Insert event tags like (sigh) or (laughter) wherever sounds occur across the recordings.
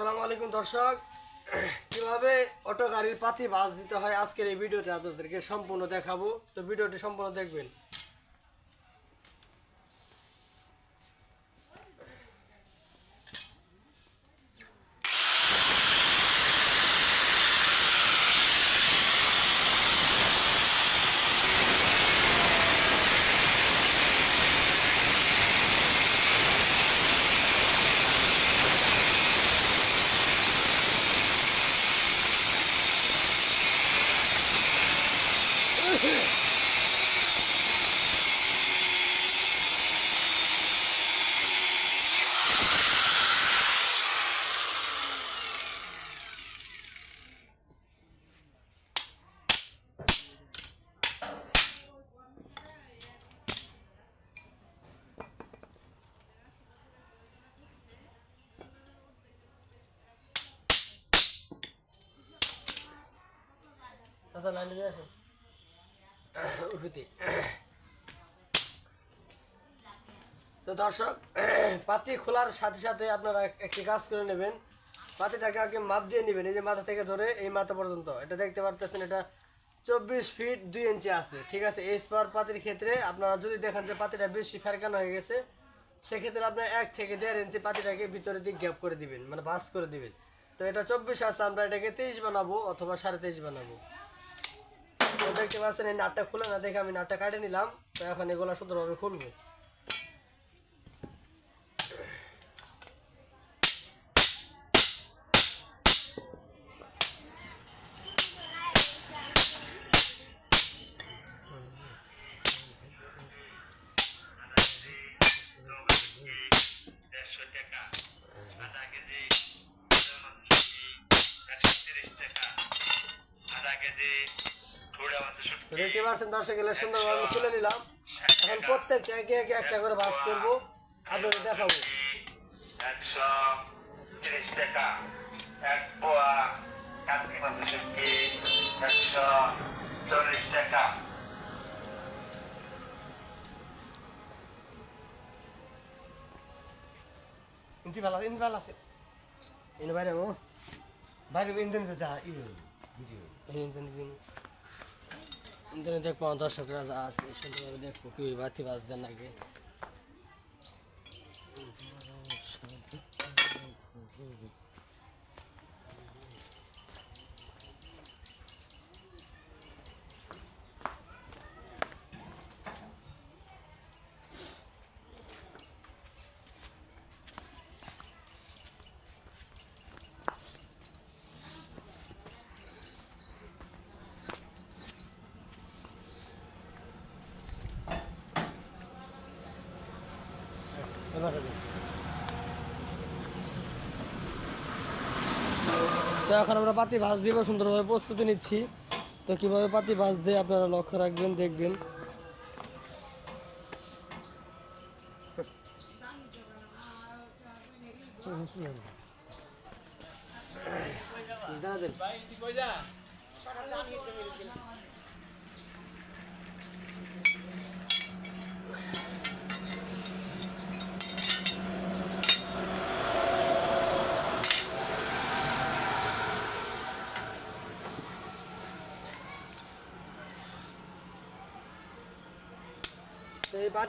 আসসালামু আলাইকুম দর্শক। (clears throat) কীভাবে অটো গাড়ির পাতি বাস দিতে হয় আজকের এই ভিডিওতে আপনাদেরকে সম্পূর্ণ দেখাবো। তো ভিডিওটি সম্পূর্ণ দেখবেন। দর্শক, (clears throat) পাতি খোলার সাথে সাথে আপনারা একটি কাজ করে নেবেন। পাতিটাকে আগে মাপ দিয়ে নেবেন, এই যে মাথা থেকে ধরে এই মাথা পর্যন্ত। এটা দেখতে পারতেছেন, এটা চব্বিশ ফিট দুই ইঞ্চি আছে, ঠিক আছে? এই স্পার পাতির ক্ষেত্রে আপনারা যদি দেখেন যে পাতিটা বেশি ফেরকানো হয়ে গেছে, সেক্ষেত্রে আপনার এক থেকে দেড় ইঞ্চি পাতিটাকে ভিতরে দিক গ্যাপ করে দিবেন মানে বাস করে দিবেন। তো এটা চব্বিশ আছে, আমরা এটাকে তেইশ বানাবো অথবা সাড়ে তেইশ বানাবো। দেখতে পাচ্ছেন, এই নাটটা খুলে না দেখে আমি নাটটা কাটে নিলাম। তো এখন এগুলো সুন্দরভাবে খুলবো। পাচ্ছেন দর্শক এগুলো সুন্দরভাবে খুলে নিলাম। এখন প্রত্যেকটা একে একে একটা করে বাস করব। আপনাদের দেখাবো। একশো তিরিশ টাকা। এক পোয়া কাতকি মাংস শুটকি একশো চল্লিশ টাকা। ইন্টি ভালো ইন্টি ভালো আছে বাইরে ও বাইরে তো যা ই ইন্টারনেট ইন্টারনেট দেখব দর্শকরা আছে সুন্দরভাবে দেখব কি বাতি বাজতে দেন আগে এবার হবে। তো এখন আমরা পাতি ভাজ দিব, সুন্দরভাবে প্রস্তুতি নিচ্ছি। তো কীভাবে পাতি ভাজ দিয়ে আপনারা লক্ষ্য রাখবেন, দেখবেন। জানাবেন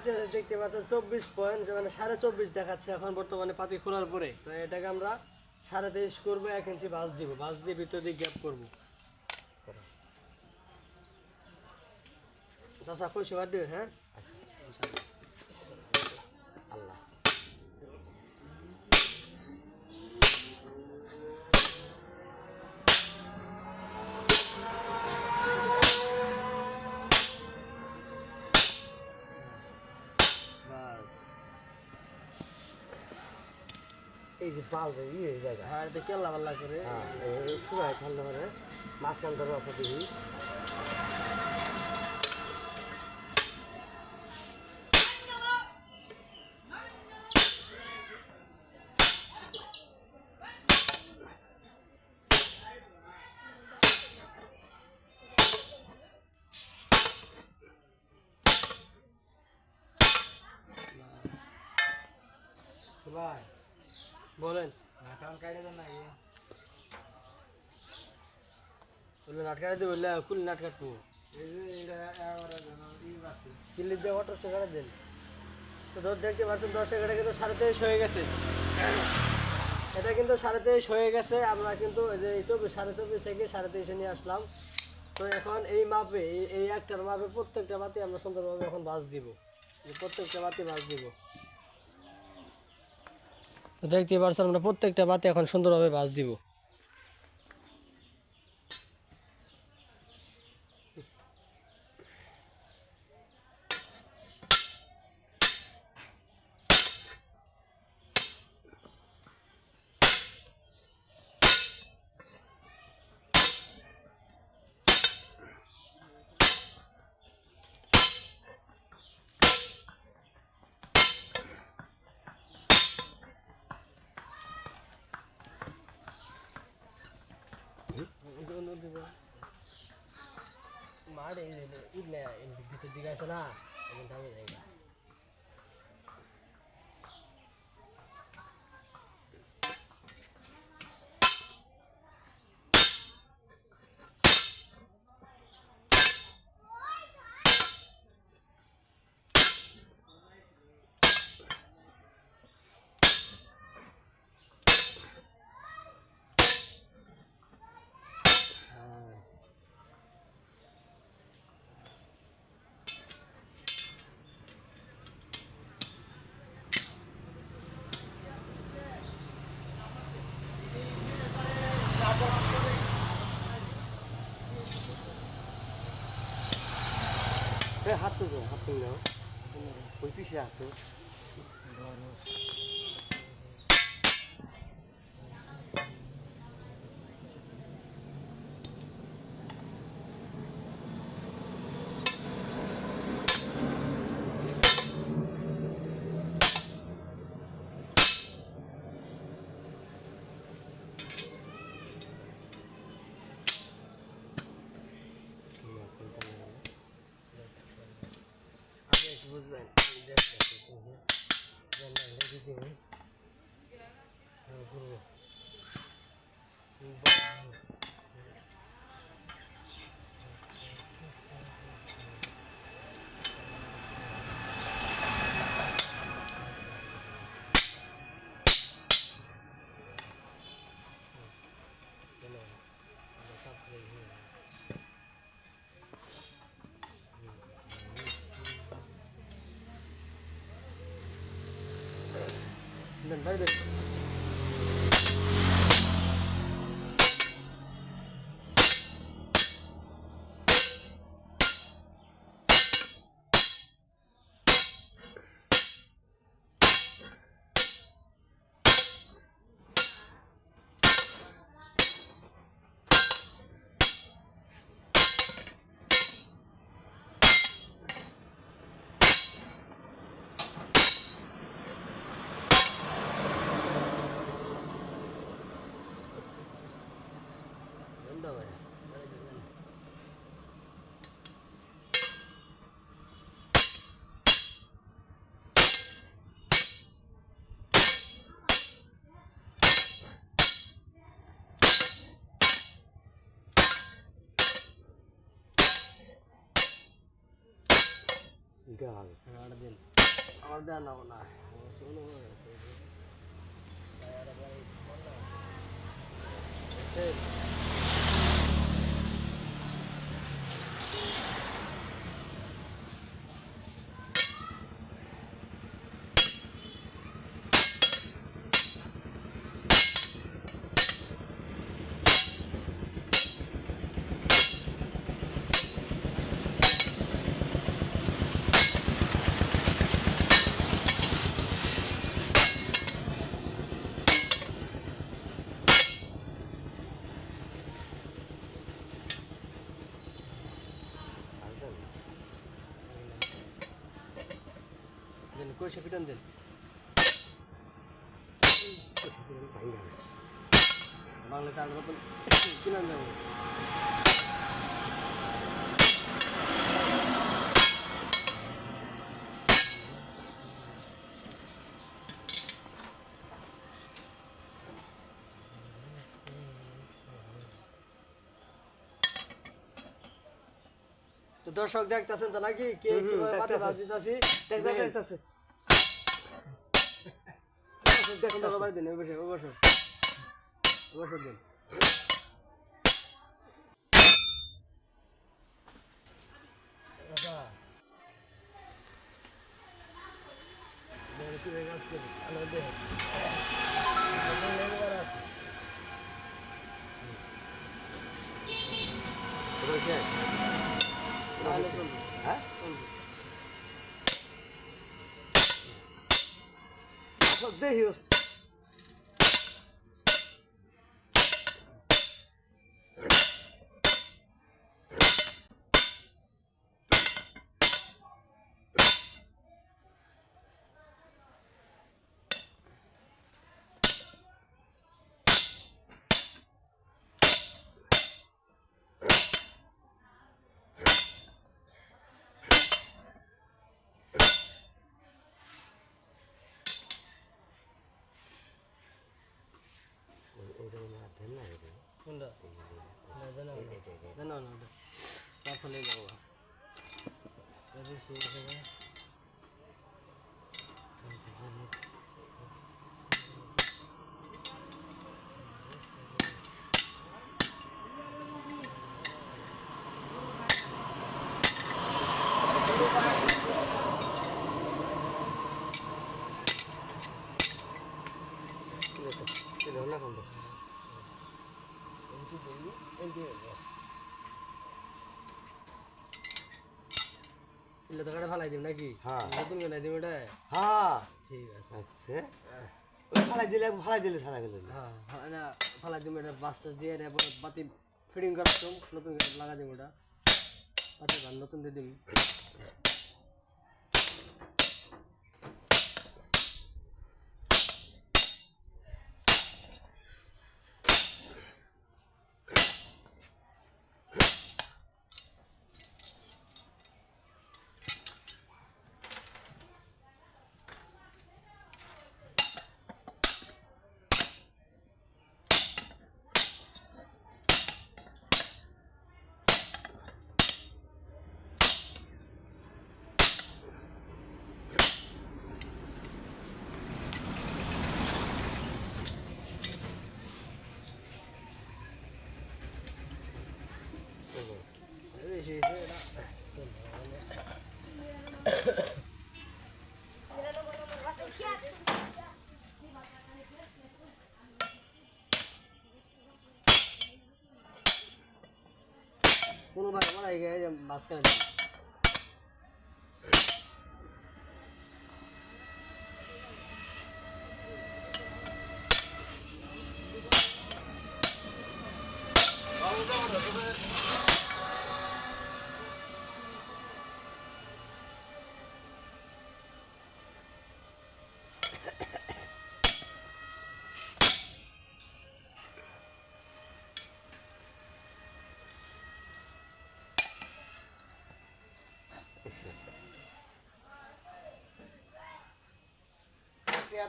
তো দেখতে পাচ্ছেন চব্বিশ পয়েন্ট মানে সাড়ে চব্বিশ দেখাচ্ছে এখন বর্তমানে পাতি খোলার পরে। তো এটাকে আমরা সাড়ে তেইশ করব, এক ইঞ্চি বাস দিব। বাস দিয়ে ভিতর দিয়ে গ্যাপ করব। চাষা কইসে বাদ দেবেন হ্যাঁ? এই যে পাল এই জায়গা হ্যাঁ এটা কেল্লা পাল্লা করে। হ্যাঁ এই সুরায় থাকলে মানে মাঝখান ধরে অত কাটা দিবে বললে কুল নাট কাটবো কিল্লি দিয়ে অটো সেখানে দেন। তো ধর দেখতে পাচ্ছেন দশ এগারোটা কিন্তু সাড়ে তেইশ হয়ে গেছে। এটা কিন্তু সাড়ে তেইশ হয়ে গেছে, আমরা কিন্তু যে চব্বিশ, সাড়ে চব্বিশ থেকে সাড়ে তেইশে নিয়ে আসলাম। তো এখন এই মাপে, এই- একটার মাপে প্রত্যেকটা বাতি আমরা সুন্দরভাবে এখন বাস দিব। প্রত্যেকটা বাতি বাস দিব। তো দেখতে পাচ্ছেন আমরা প্রত্যেকটা বাতি এখন সুন্দরভাবে বাস দিব। বিঘা আছে না এখন দামে যাইবা হাত তো হাত তো ওই পিছিয়ে হাত তো আপনি একটু বুঝবেন আমি দেখতেছি তুমি জানলা রেখে দিবে হ্যাঁ করব দেন ভাই দেন দেওয়া হবে দেন। মতন তো দর্শক দেখতেছেন তো নাকি? কে কীভাবে মাথা ভাজ দিতেছি দেখতেছে। দেখুন বাড়ি দিন বসে বসো। বসো দিন। আচ্ছা। দেখো সব ফেলে যাব। ফালাই দিবি নাকি? হ্যাঁ। নতুন বানাই দিব এটা হ্যাঁ। ঠিক আছে। আচ্ছা। ফালাই দিলে ফালাই দিলে সারা গেল। হ্যাঁ হ্যাঁ, না ফালাই দিব এটা বাস টাস দিয়ে বাতি ফিটিং করার নতুন লাগা দিব এটা নতুন দিয়ে দিবি কোনো ভাই আমার মাঝখানে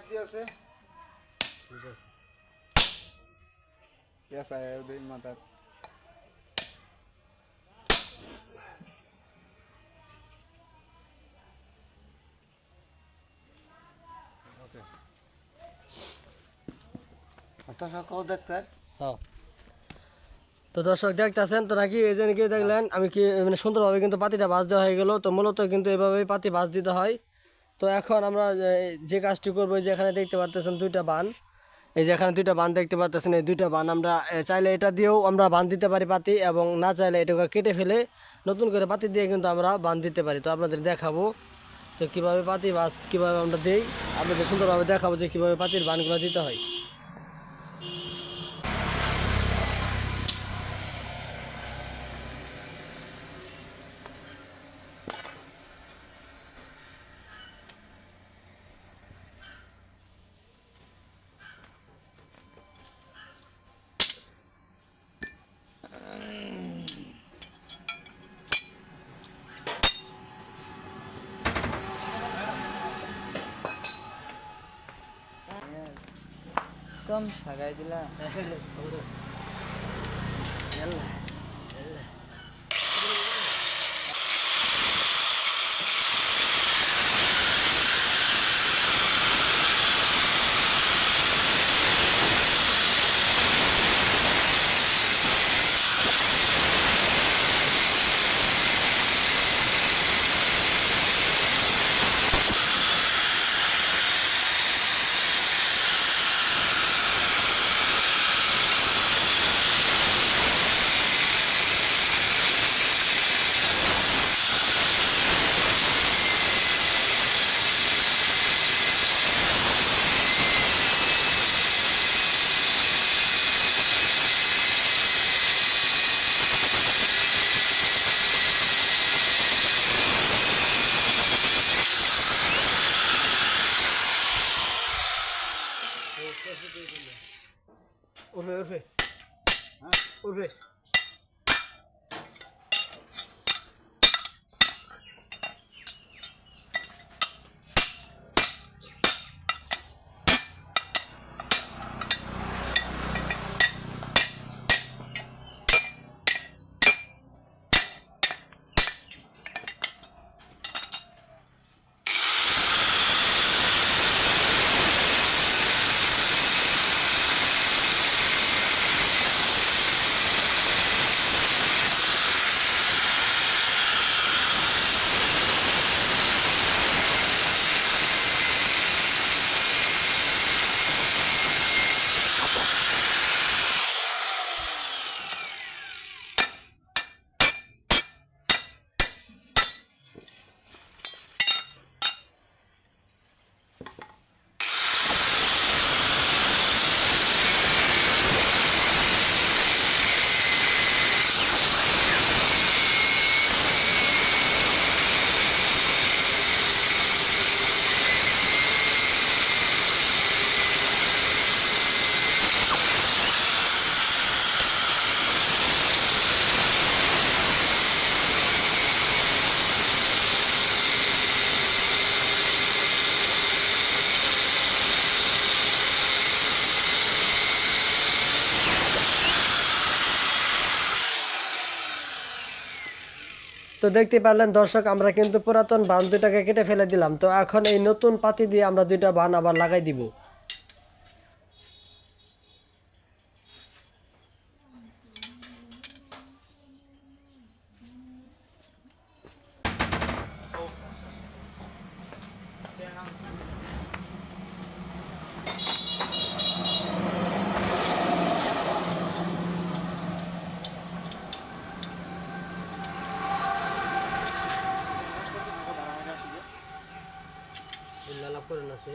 দিয়েছে ঠিক আছে। ওদের মাথার হ্যাঁ তো দর্শক দেখতেছেন তো নাকি এই যে নাকি দেখলেন আমি কি মানে সুন্দরভাবে কিন্তু পাতিটা বাজ দেওয়া হয়ে গেল তো মূলত কিন্তু এভাবেই পাতি বাজ দিতে হয়। তো এখন আমরা যে- কাজটি করব যেখানে দেখতে পারতেছেন দুইটা বান। এই যেখানে দুইটা বান দেখতে পারতেছেন, এই দুইটা বান আমরা চাইলে এটা দিয়েও আমরা বান দিতে পারি পাতি এবং না চাইলে এটাকে কেটে ফেলে নতুন করে পাতি দিয়ে কিন্তু আমরা বান দিতে পারি। তো আপনাদের দেখাবো তো কীভাবে পাতি বাস কীভাবে আমরা দিই। আপনাদের সুন্দরভাবে দেখাবো যে কীভাবে পাতির বানগুলো দিতে হয়। lagi (laughs) তো দেখতে পারলেন দর্শক, আমরা কিন্তু পুরাতন বান দুটাকে কেটে ফেলে দিলাম। তো এখন এই নতুন পাতি দিয়ে আমরা দুইটা বান আবার লাগাই দিব লাভ করে না সে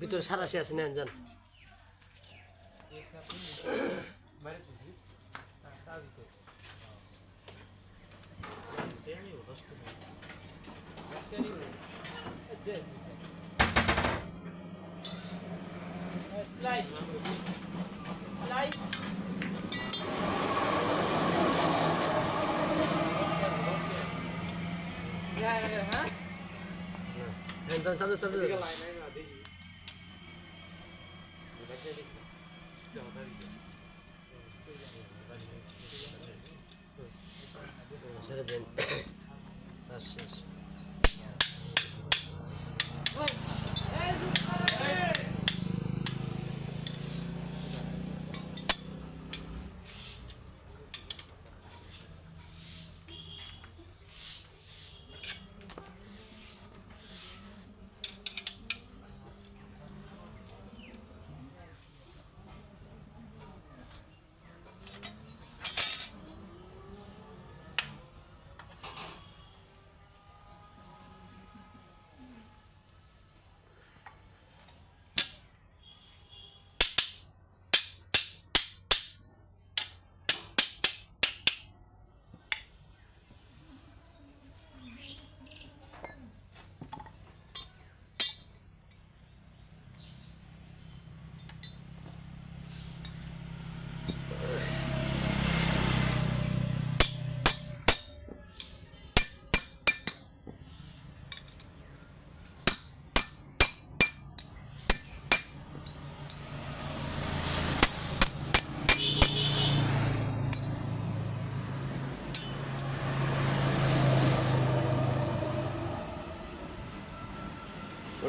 ভিতরে সারাশি আছে নেন যান। তো সামনে সামনে ছেড়ে দিন কাজ শেষ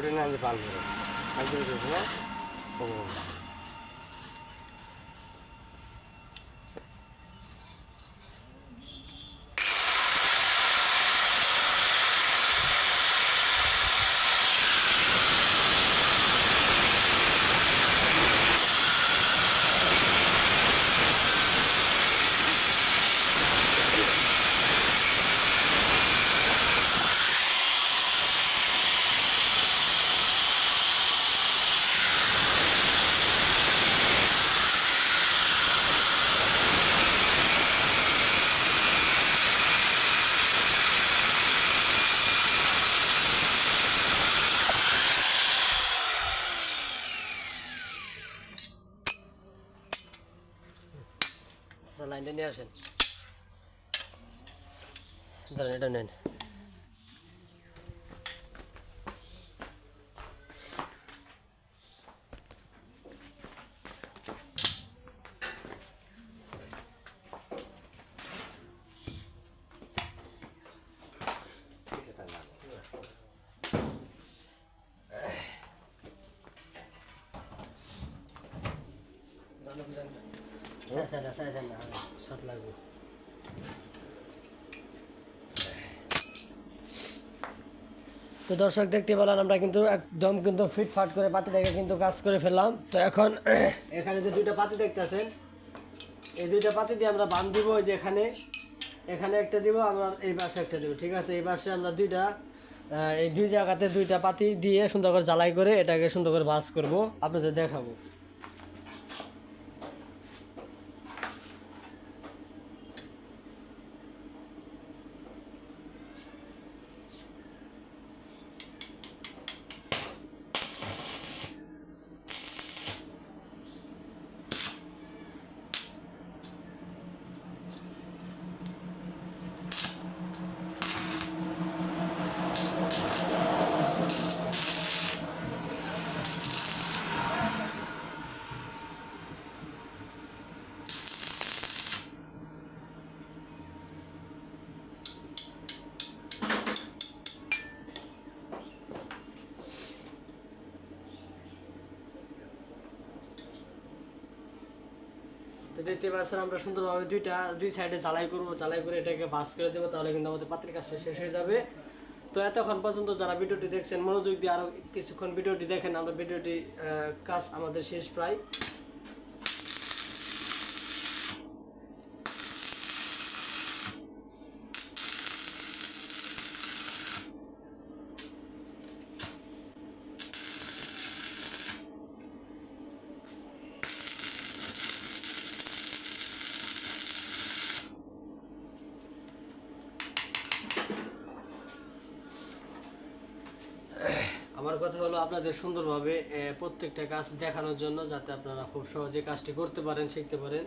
ওটা না যে পাল করে পাল করে দিয়েছে না ও আচ্ছা লাইনটা নিয়ে আসেন। দাঁড়ান এটা নেন সাইড না সাইড না শর্ট লাগবে তো দর্শক দেখতে পেলাম আমরা কিন্তু একদম কিন্তু ফিট ফাট করে পাতিটাকে কিন্তু কাজ করে ফেললাম। তো এখন (clears throat) এখানে যে দুইটা পাতি দেখতেছেন, এই দুইটা পাতি দিয়ে আমরা বান দিব ওই যে এখানে। এখানে একটা দিব, আমরা এই পাশে একটা দিব, ঠিক আছে? এই পাশে আমরা দুইটা এই দুই জায়গাতে দুইটা পাতি দিয়ে সুন্দর করে জ্বালাই করে এটাকে সুন্দর করে বাস করব। আপনাদের দেখাবো। দেখতে পাচ্ছেন আমরা সুন্দরভাবে দুইটা, দুই সাইডে জ্বালাই করব জ্বালাই করে এটাকে ভাস করে দেবো, তাহলে কিন্তু আমাদের পাত্রের কাজটা শেষ হয়ে যাবে। তো এতক্ষণ পর্যন্ত যারা ভিডিওটি দেখছেন, মনোযোগ দিয়ে আরও কিছুক্ষণ ভিডিওটি দেখেন, আমরা ভিডিওটি কাজ আমাদের শেষ প্রায় আমার কথা হলো আপনাদের সুন্দরভাবে প্রত্যেকটা কাজ দেখানোর জন্য যাতে আপনারা খুব সহজে কাজটি করতে পারেন, শিখতে পারেন।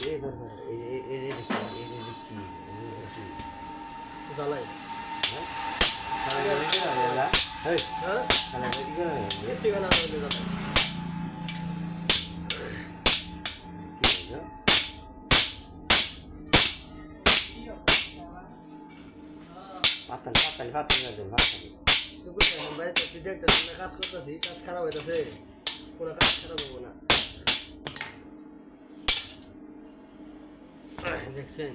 হবে পাতাল পাতাল পাতাল পাতাল কাজ করতেছি কাজ খারাপ হইতেছে কোনো কাজ খারাপ হব না দেখছেন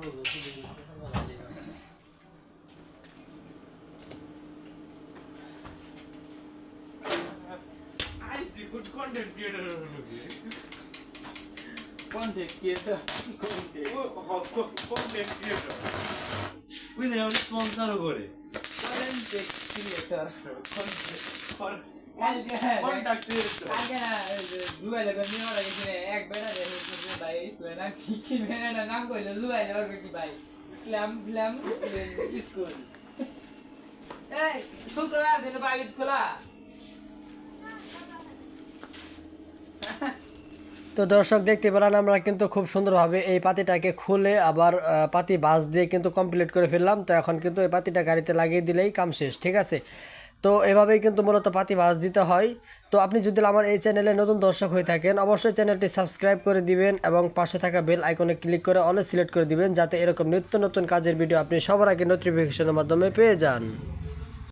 I see good content creator. Content creator. Content. Oh, content creator. We never sponsor. Content creator. শুক্রবার দিন বাইট খোলা তো দর্শক দেখতে পেলাম, আমরা কিন্তু খুব সুন্দরভাবে এই পাতিটাকে খুলে আবার পাতি বাস দিয়ে কিন্তু কমপ্লিট করে ফেললাম। তো এখন কিন্তু এই পাতিটা গাড়িতে লাগিয়ে দিলেই কাম শেষ, ঠিক আছে? তো এভাবেই কিন্তু মূলত পাতি বাস দিতে হয়। তো আপনি যদি আমার এই চ্যানেলে নতুন দর্শক হয়ে থাকেন, অবশ্যই চ্যানেলটি সাবস্ক্রাইব করে দিবেন এবং পাশে থাকা বেল আইকনে ক্লিক করে অলে সিলেক্ট করে দিবেন, যাতে এরকম নিত্য নতুন কাজের ভিডিও আপনি সবার আগে নোটিফিকেশনের মাধ্যমে পেয়ে যান।